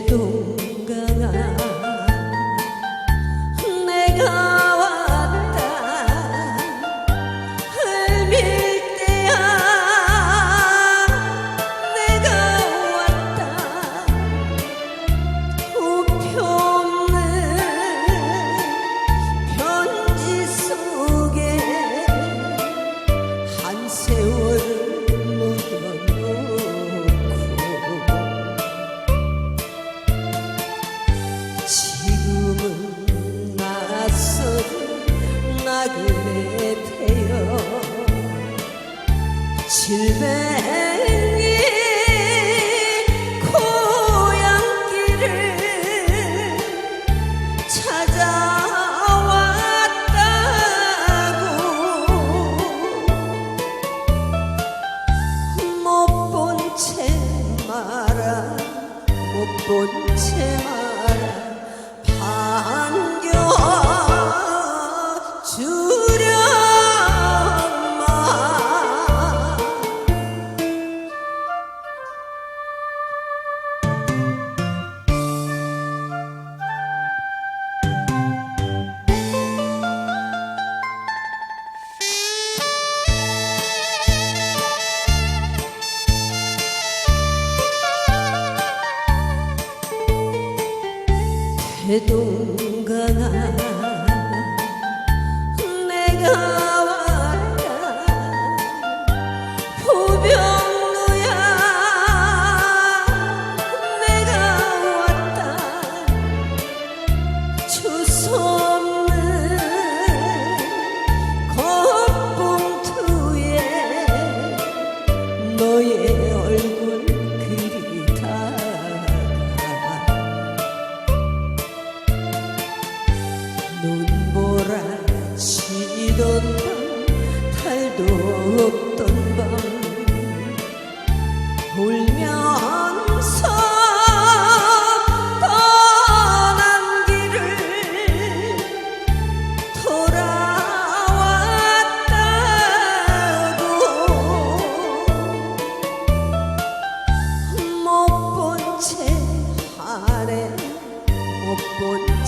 fuiste. 나그네 되어 질뱅이 고향길을 찾아왔다고. 못 본 채 말아 못 본 채 말아 대동 눈보라 치던 밤 달도 없던 밤. 울면서 떠난 길을 돌아왔다고. 못 본 채 하네 못본